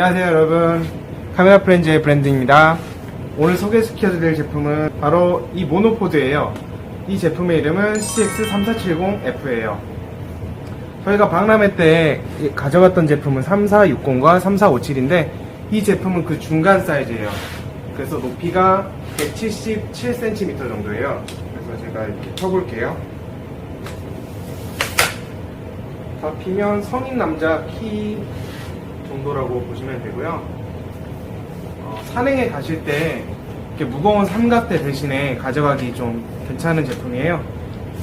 안녕하세요 여러분. 카메라 프렌즈의 브랜드입니다. 오늘 소개시켜드릴 제품은 바로 이 모노포드예요. 이 제품의 이름은 CX3470F예요. 저희가 박람회 때 가져갔던 제품은 3460과 3457인데 이 제품은 그 중간 사이즈예요. 그래서 높이가 177cm 정도예요. 그래서 제가 이렇게 펴볼게요. 다 피면 성인 남자 키 정도라고 보시면 되고요. 어, 산행에 가실 때 이렇게 무거운 삼각대 대신에 가져가기 좀 괜찮은 제품이에요.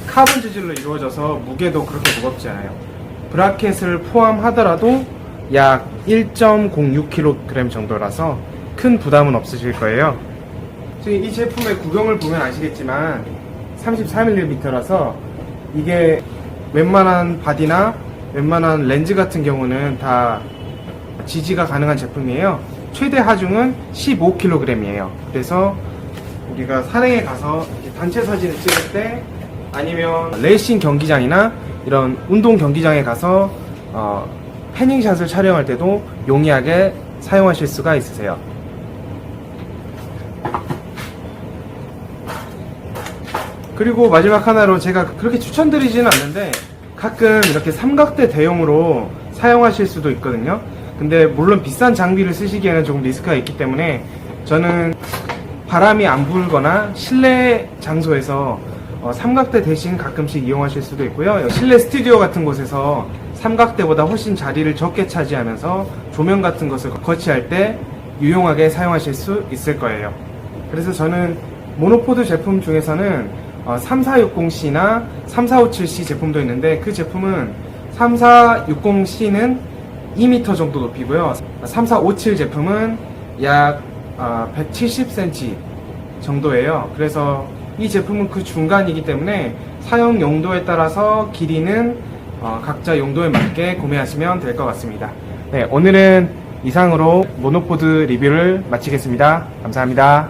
카본 재질로 이루어져서 무게도 그렇게 무겁지 않아요. 브라켓을 포함하더라도 약 1.06kg 정도라서 큰 부담은 없으실 거예요. 지금 이 제품의 구경을 보면 아시겠지만 34mm라서 이게 웬만한 바디나 웬만한 렌즈 같은 경우는 다 지지가 가능한 제품이에요. 최대 하중은 15kg이에요. 그래서 우리가 산행에 가서 단체 사진을 찍을 때 아니면 레이싱 경기장이나 이런 운동 경기장에 가서 어, 패닝샷을 촬영할 때도 용이하게 사용하실 수가 있으세요. 그리고 마지막 하나로 제가 그렇게 추천드리지는 않는데 가끔 이렇게 삼각대 대용으로 사용하실 수도 있거든요. 근데 물론 비싼 장비를 쓰시기에는 조금 리스크가 있기 때문에 저는 바람이 안 불거나 실내 장소에서 어, 삼각대 대신 가끔씩 이용하실 수도 있고요. 실내 스튜디오 같은 곳에서 삼각대보다 훨씬 자리를 적게 차지하면서 조명 같은 것을 거치할 때 유용하게 사용하실 수 있을 거예요. 그래서 저는 모노포드 제품 중에서는 어, 3460C나 3457C 제품도 있는데 그 제품은 3460C는 2m 정도 높이고요. 3457 제품은 약 170cm 정도예요. 그래서 이 제품은 그 중간이기 때문에 사용 용도에 따라서 길이는 어, 각자 용도에 맞게 구매하시면 될 것 같습니다. 네, 오늘은 이상으로 모노포드 리뷰를 마치겠습니다. 감사합니다.